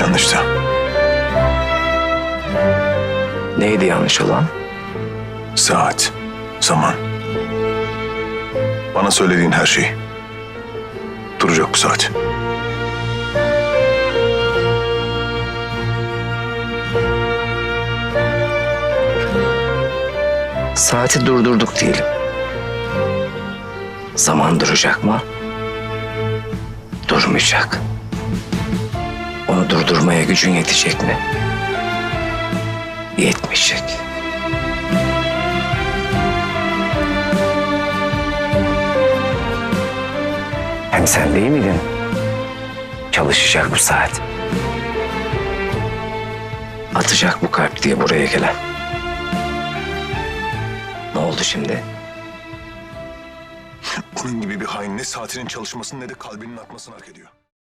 yanlıştı. Neydi yanlış olan? Saat, zaman. Bana söylediğin her şey. Duracak bu saat. Saati durdurduk diyelim. Zaman duracak mı? Durmayacak. Durdurmaya gücün yetecek mi? Yetmeyecek. Hem sen değil miydin? Çalışacak bu saat. Atacak bu kalp diye buraya gelen. Ne oldu şimdi? Onun gibi bir hain ne saatinin çalışmasını ne de kalbinin atmasını hak ediyor.